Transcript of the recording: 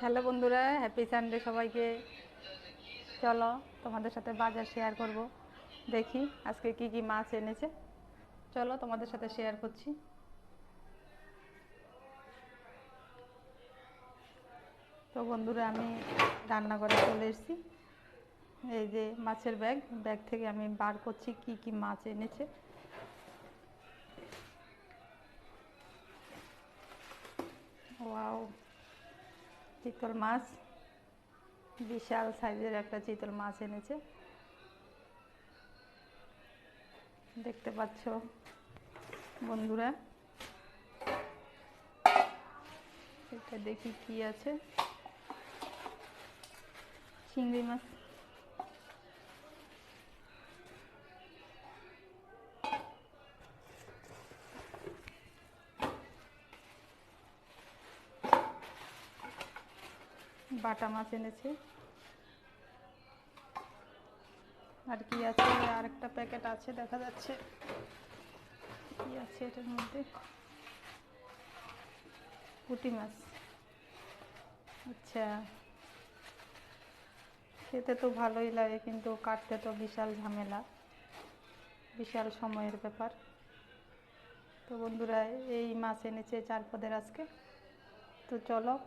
Hello বন্ধুরা happy Sunday সবাইকে। চলো তোমাদের সাথে বাজার শেয়ার করব। দেখি আজকে কি কি মাছ এনেছে। চলো তোমাদের সাথে শেয়ার করছি। তো বন্ধুরা, আমি রান্নাঘরে চলে এসেছি। এই যে মাছের ব্যাগ ব্যাগ থেকে আমি বার করছি কি কি মাছ এনেছে। ওয়াও চিতল মাছ, বিশাল সাইজের একটা চিতল মাছ এনেছে। দেখতে পাচ্ছ বন্ধুরা, এটা দেখি কি আছে। চিংড়ি মাছ। বাটা মাছ এনেছে। আর কি আছে? আরেকটা প্যাকেট আছে, দেখা যাচ্ছে। কি আছে এটার মধ্যে? পুঁটি মাছ। আচ্ছা। খেতে তো ভালোই লাগে, কিন্তু কাটতে তো বিশাল ঝামেলা। বিশাল সময়ের ব্যাপার। তো বন্ধুরা, এই মাছ এনেছে চার পদের আজকে। তো চলো